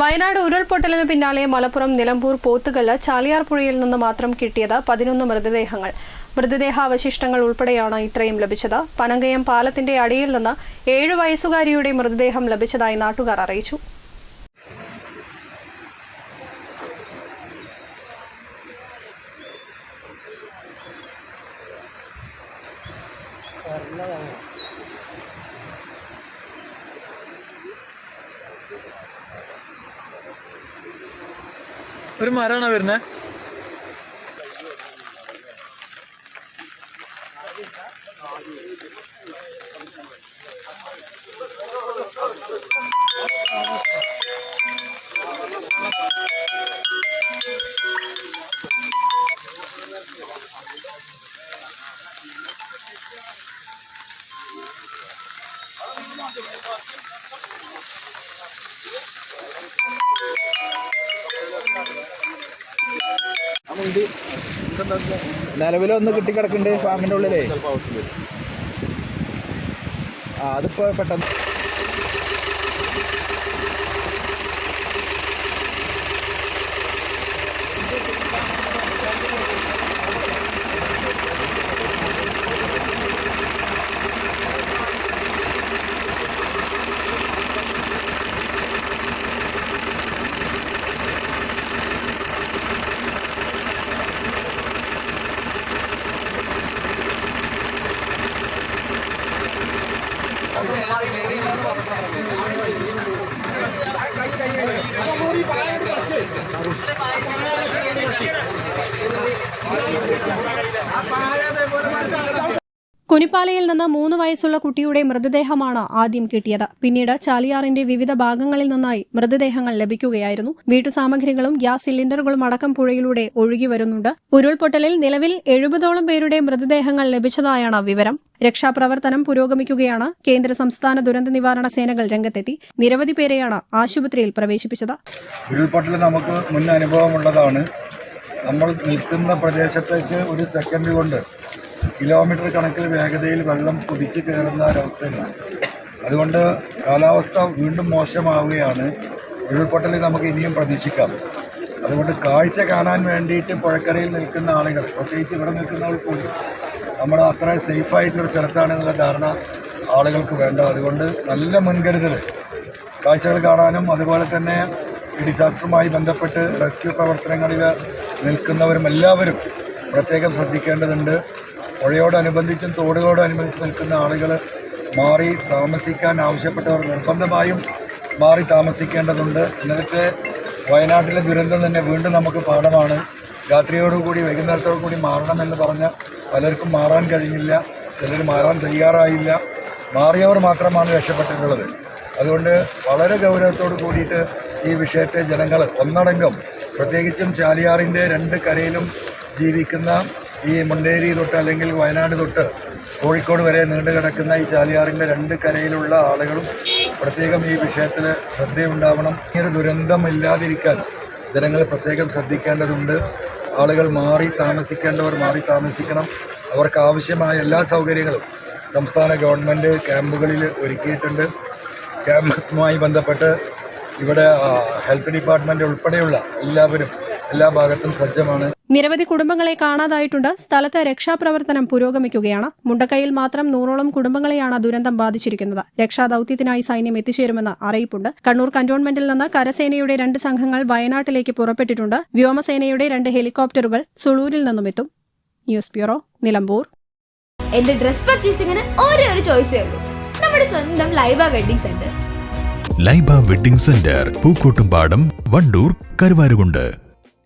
വയനാട് ഉരുൾപൊട്ടലിന് പിന്നാലെ മലപ്പുറം നിലമ്പൂർ പോത്തുകല്ല് ചാലിയാർ പുഴയിൽ നിന്ന് മാത്രം കിട്ടിയത് പതിനൊന്ന് മൃതദേഹങ്ങൾ. മൃതദേഹാവശിഷ്ടങ്ങൾ ഉൾപ്പെടെയാണ് ഇത്രയും ലഭിച്ചത്. പനങ്കയം പാലത്തിന്റെ അടിയിൽ നിന്ന് ഏഴു വയസ്സുകാരിയുടെ മൃതദേഹം ലഭിച്ചതായി നാട്ടുകാർ അറിയിച്ചു. ഒരു മരമാണ് വരുന്നേ? നിലവിലൊന്ന് കിട്ടിക്കിടക്കുന്നുണ്ട് ഫാമിന്റെ ഉള്ളിലേ. ആ അതിപ്പോ പെട്ടെന്ന് Bye. കുനിപ്പാലയിൽ നിന്ന് മൂന്ന് വയസ്സുള്ള കുട്ടിയുടെ മൃതദേഹമാണ് ആദ്യം കിട്ടിയത്. പിന്നീട് ചാലിയാറിന്റെ വിവിധ ഭാഗങ്ങളിൽ നിന്നായി മൃതദേഹങ്ങൾ ലഭിക്കുകയായിരുന്നു. വീട്ടുസാമഗ്രികളും ഗ്യാസ് സിലിണ്ടറുകളും അടക്കം പുഴയിലൂടെ ഒഴുകി വരുന്നുണ്ട്. ഉരുൾപൊട്ടലിൽ നിലവിൽ എഴുപതോളം പേരുടെ മൃതദേഹങ്ങൾ ലഭിച്ചതായാണ് വിവരം. രക്ഷാപ്രവർത്തനം പുരോഗമിക്കുകയാണ്. കേന്ദ്ര സംസ്ഥാന ദുരന്ത നിവാരണ സേനകൾ രംഗത്തെത്തി. നിരവധി പേരെയാണ് ആശുപത്രിയിൽ പ്രവേശിപ്പിച്ചത്. നമുക്ക് മുൻ അനുഭവമുള്ളതാണ്. നമ്മൾ നിൽക്കുന്ന പ്രദേശത്തേക്ക് ഒരു സെക്കൻഡ് കൊണ്ട് കിലോമീറ്റർ കണക്കിൽ വേഗതയിൽ വെള്ളം കുതിച്ച് കയറുന്ന ഒരവസ്ഥയാണ്. അതുകൊണ്ട് കാലാവസ്ഥ വീണ്ടും മോശമാവുകയാണ്. ഉരുൾപൊട്ടലിൽ നമുക്ക് ഇനിയും പ്രതീക്ഷിക്കാം. അതുകൊണ്ട് കാഴ്ച കാണാൻ വേണ്ടിയിട്ട് പുഴക്കരയിൽ നിൽക്കുന്ന ആളുകൾ പ്രത്യേകിച്ച് ഇവിടെ നിൽക്കുന്നവർ കൂടി നമ്മൾ അത്ര സേഫായിട്ടുള്ളൊരു സ്ഥലത്താണെന്നുള്ള ധാരണ ആളുകൾക്ക് വേണ്ട. അതുകൊണ്ട് നല്ല മുൻകരുതൽ കാഴ്ചകൾ കാണാനും അതുപോലെ തന്നെ ഈ ഡിസാസ്റ്ററുമായി ബന്ധപ്പെട്ട് റെസ്ക്യൂ പ്രവർത്തനങ്ങളിൽ നിൽക്കുന്നവരും എല്ലാവരും പ്രത്യേകം ശ്രദ്ധിക്കേണ്ടതുണ്ട്. പുഴയോടനുബന്ധിച്ചും തോടുകളോടനുബന്ധിച്ച് നിൽക്കുന്ന ആളുകൾ മാറി താമസിക്കാൻ ആവശ്യപ്പെട്ടവർ നിർബന്ധമായും മാറി താമസിക്കേണ്ടതുണ്ട്. ഇന്നലത്തെ വയനാട്ടിലെ ദുരന്തം തന്നെ വീണ്ടും നമുക്ക് പാഠമാണ്. രാത്രിയോടുകൂടി വൈകുന്നേരത്തോടു കൂടി മാറണമെന്ന് പറഞ്ഞ പലർക്കും മാറാൻ കഴിഞ്ഞില്ല ചിലർ മാറാൻ തയ്യാറായില്ല. മാറിയവർ മാത്രമാണ് രക്ഷപ്പെട്ടിട്ടുള്ളത്. അതുകൊണ്ട് വളരെ ഗൗരവത്തോട് കൂടിയിട്ട് ഈ വിഷയത്തെ ജനങ്ങൾ ഒന്നടങ്കം പ്രത്യേകിച്ചും ചാലിയാറിന്റെ രണ്ട് കരയിലും ജീവിക്കുന്ന ഈ മുണ്ടേരി തൊട്ട് അല്ലെങ്കിൽ വയനാട് തൊട്ട് കോഴിക്കോട് വരെ നീണ്ടു കിടക്കുന്ന ഈ ചാലിയാറിന്റെ രണ്ട് കരയിലുള്ള ആളുകളും പ്രത്യേകം ഈ വിഷയത്തിൽ ശ്രദ്ധയുണ്ടാവണം. ഈ ഒരു ദുരന്തം ഇല്ലാതിരിക്കാൻ ജനങ്ങൾ പ്രത്യേകം ശ്രദ്ധിക്കേണ്ടതുണ്ട്. ആളുകൾ മാറി താമസിക്കേണ്ടവർ മാറി താമസിക്കണം. അവർക്ക് ആവശ്യമായ എല്ലാ സൗകര്യങ്ങളും സംസ്ഥാന ഗവൺമെന്റ് ക്യാമ്പുകളിൽ ഒരുക്കിയിട്ടുണ്ട്. ക്യാമ്പുമായി ബന്ധപ്പെട്ട് ഇവിടെ ഹെൽത്ത് ഡിപ്പാർട്ട്മെന്റ് ഉൾപ്പെടെയുള്ള എല്ലാവരും എല്ലാ ഭാഗത്തും സജ്ജമാണ്. നിരവധി കുടുംബങ്ങളെ കാണാതായിട്ടുണ്ട്. സ്ഥലത്ത് രക്ഷാപ്രവർത്തനം പുരോഗമിക്കുകയാണ്. മുണ്ടക്കൈയിൽ മാത്രം നൂറോളം കുടുംബങ്ങളെയാണ് ദുരന്തം ബാധിച്ചിരിക്കുന്നത്. രക്ഷാദൌത്യത്തിനായി സൈന്യം എത്തിച്ചേരുമെന്ന് അറിയിപ്പുണ്ട്. കണ്ണൂർ കന്റോൺമെന്റിൽ നിന്ന് കരസേനയുടെ രണ്ട് സംഘങ്ങൾ വയനാട്ടിലേക്ക് പുറപ്പെട്ടിട്ടുണ്ട്. വ്യോമസേനയുടെ രണ്ട് ഹെലികോപ്റ്ററുകൾ സുളൂരിൽ നിന്നും എത്തും. News bureau Nilambur. എന്റെ ഡ്രസ് പർച്ചേസിംഗിന് ഒരേ ഒരു ചോയ്സേ ഉള്ളൂ. നമ്മുടെ സ്വന്തം Laiba wedding centre. Laiba wedding centre Pookkottumpadam Wandoor Karuvarakundu.